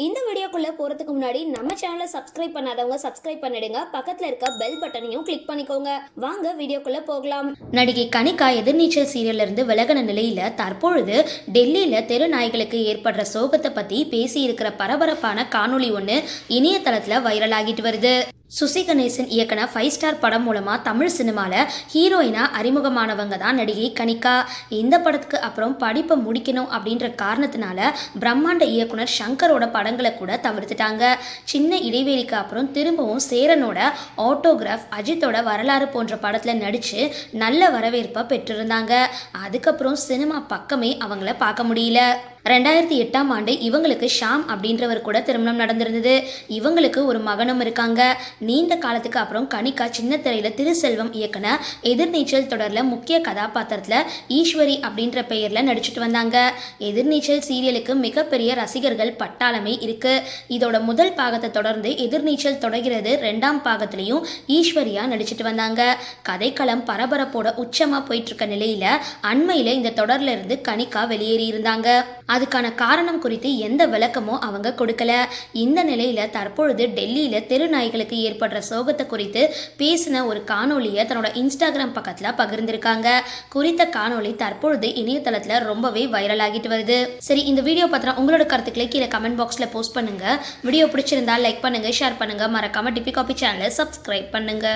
இந்த வீடியோக்குள்ள போறதுக்கு முன்னாடி நம்ம சேனலை சப்ஸ்கிரைப் பண்ணாதவங்க சப்ஸ்கிரைப் பண்ணிடுங்க. பக்கத்துல இருக்க பெல் பட்டனையும் கிளிக் பண்ணிக்கோங்க. வாங்க வீடியோக்குள்ள போகலாம். நடிகை கனிகா எதிர்நீச்சல் சீரியல்ல இருந்து விலகின நிலையில தற்பொழுது டெல்லியில தெரு நாய்களுக்கு ஏற்படுற சோகத்தை பத்தி பேசி இருக்கிற பரபரப்பான காணொளி ஒன்று இணையதளத்துல வைரல் ஆகிட்டு வருது. சுசி கணேசன் இயக்குன ஃபைவ் ஸ்டார் படம் மூலமாக தமிழ் சினிமாவில் ஹீரோயினாக அறிமுகமானவங்க தான் நடிகை கனிகா. இந்த படத்துக்கு அப்புறம் படிப்பை முடிக்கணும் அப்படின்ற காரணத்தினால பிரம்மாண்ட இயக்குனர் ஷங்கரோட படங்களை கூட தவிர்த்துட்டாங்க. சின்ன இடைவெளிக்கு அப்புறம் திரும்பவும் சேரனோட ஆட்டோகிராஃப் அஜித்தோட வரலாறு போன்ற படத்தில் நடித்து நல்ல வரவேற்பை பெற்றிருந்தாங்க. அதுக்கப்புறம் சினிமா பக்கமே அவங்கள பார்க்க முடியல. ரெண்டாயிரத்தி எட்டாம் ஆண்டு இவங்களுக்கு ஷாம் அப்படின்றவர் கூட திருமணம் நடந்திருந்தது. இவங்களுக்கு ஒரு மகனும் இருக்காங்க. நீண்ட காலத்துக்கு அப்புறம் கணிகா சின்ன திரையில திருசெல்வம் இயக்குன எதிர்நீச்சல் தொடரில் முக்கிய கதாபாத்திரத்தில் ஈஸ்வரி அப்படின்ற பெயரில் நடிச்சிட்டு வந்தாங்க. எதிர்நீச்சல் சீரியலுக்கு மிகப்பெரிய ரசிகர்கள் பட்டாளமே இருக்கு. இதோட முதல் பாகத்தை தொடர்ந்து எதிர்நீச்சல் தொடர்கிறது ரெண்டாம் பாகத்திலையும் ஈஸ்வரியா நடிச்சிட்டு வந்தாங்க. கதைக்களம் பரபரப்போட உச்சமா போயிட்டு இருக்க நிலையில அண்மையில இந்த தொடர்ல இருந்து கணிகா வெளியேறி இருந்தாங்க அதுக்கான காரணம் குறித்து எந்த விளக்கமும் அவங்க கொடுக்கல. இந்த நிலையில தற்பொழுது டெல்லியில தெரு நாய்களுக்கு ஏற்படுற சோகத்தை குறித்து பேசின ஒரு காணொலியை தன்னோட இன்ஸ்டாகிராம் பக்கத்துல பகிர்ந்திருக்காங்க. குறித்த காணொளி தற்பொழுது இணையதளத்துல ரொம்பவே வைரல் ஆகிட்டு வருது. சரி இந்த வீடியோ பத்திரம் உங்களோட கருத்துக்களை கீழே கமெண்ட் பாக்ஸ்ல போஸ்ட் பண்ணுங்க. வீடியோ பிடிச்சிருந்தா லைக் பண்ணுங்க ஷேர் பண்ணுங்க. மறக்காம டிபி காபி சேனலை சப்ஸ்கிரைப் பண்ணுங்க.